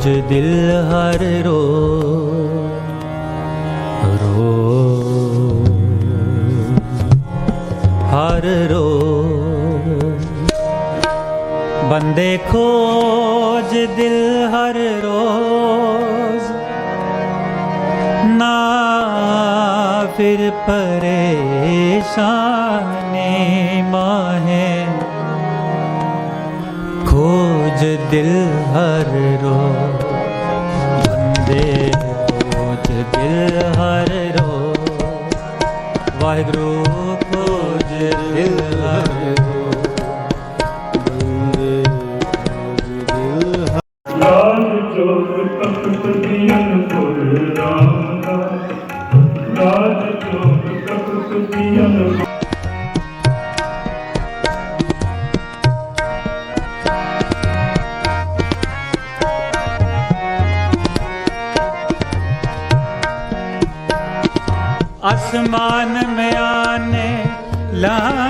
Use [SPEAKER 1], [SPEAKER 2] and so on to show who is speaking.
[SPEAKER 1] ਖੋਜ ਦਿਲ ਹਰ ਰੋ ਰੋ ਹਰ ਰੋ ਬੰਦੇ ਖੋਜ ਦਿਲ ਹਰ ਰੋਜ਼ ਨਾ ਫਿਰ ਪਰੇਸ਼ਾਨੀ खोज दिल हर रो बंदे खोज दिल हर रो वाहिगुरु खोज दिल हर रो बंदे खोज दिल हर राज जोग तख्त दियन पुर राम राज जोग तख्त दियन दरिया गुसल कर द